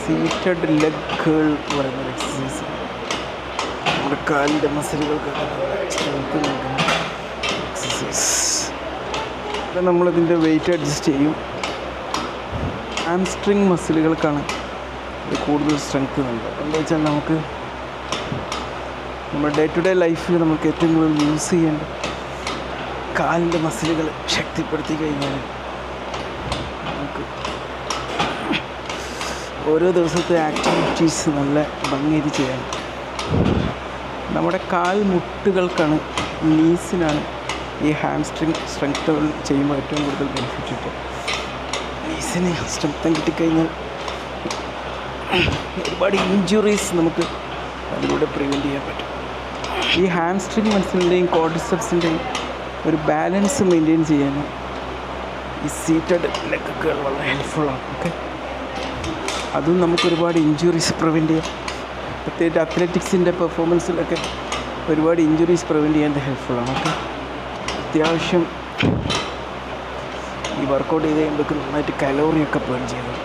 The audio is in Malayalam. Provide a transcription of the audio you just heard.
സീറ്റഡ് ലെഗ് കേൾ എന്ന് പറയുന്ന എക്സസൈസ് നമ്മുടെ കാലിന്റെ മസിലുകൾക്കൊക്കെ സ്ട്രെങ്ത് നൽകുന്ന എക്സസൈസ് നമ്മളിതിന്റെ വെയിറ്റ് അഡ്ജസ്റ്റ് ചെയ്യും. ആംസ്ട്രിങ് മസിലുകൾക്കാണ് കൂടുതൽ സ്ട്രെങ്ത് നൽകുക. എന്താ വെച്ചാൽ നമുക്ക് നമ്മുടെ ഡേ ടു ഡേ ലൈഫിൽ നമുക്ക് ഏറ്റവും കൂടുതൽ യൂസ് ചെയ്യേണ്ട കാലിന്റെ മസിലുകൾ ശക്തിപ്പെടുത്തി കഴിഞ്ഞാൽ നമുക്ക് ഓരോ ദിവസത്തെ ആക്ടിവിറ്റീസ് നല്ല ഭംഗിയായിട്ട് ചെയ്യാം നമ്മുടെ കാൽ മുട്ടുകൾക്കാണ് നീസിനാണ് ഈ ഹാംസ്ട്രിങ് സ്ട്രെങ്ത് ചെയ്യുമ്പോൾ ഏറ്റവും കൂടുതൽ ബെനിഫിറ്റ് കിട്ടും നീസിന് സ്ട്രെങ്തം കിട്ടിക്കഴിഞ്ഞാൽ ഒരുപാട് ഇഞ്ചുറീസ് നമുക്ക് അതിലൂടെ പ്രിവെന്റ് ചെയ്യാൻ പറ്റും. ഈ ഹാംസ്ട്രിങ് മസിലിന്റെയും കോർഡിസെപ്സിന്റെയും ഒരു ബാലൻസ് മെയിന്റെയിൻ ചെയ്യാൻ ഈ സീറ്റഡ് ലെഗുകൾ വളരെ ഹെൽപ്ഫുള്ളാണ് ഓക്കെ അതും നമുക്കൊരുപാട് ഇഞ്ചുറീസ് പ്രിവെന്റ് ചെയ്യാം. പ്രത്യേകിച്ച് അത്ലറ്റിക്സിന്റെ പെർഫോമൻസിലൊക്കെ ഒരുപാട് ഇഞ്ചുറീസ് പ്രിവെന്റ് ചെയ്യാൻ ഹെൽപ്ഫുള്ളാണ് ഓക്കെ? അത്യാവശ്യം ഈ വർക്കൗട്ട് ചെയ്ത് കഴിയുമ്പോഴേക്കും നന്നായിട്ട് കലോറിയൊക്കെ ബേൺ ചെയ്യുന്നത്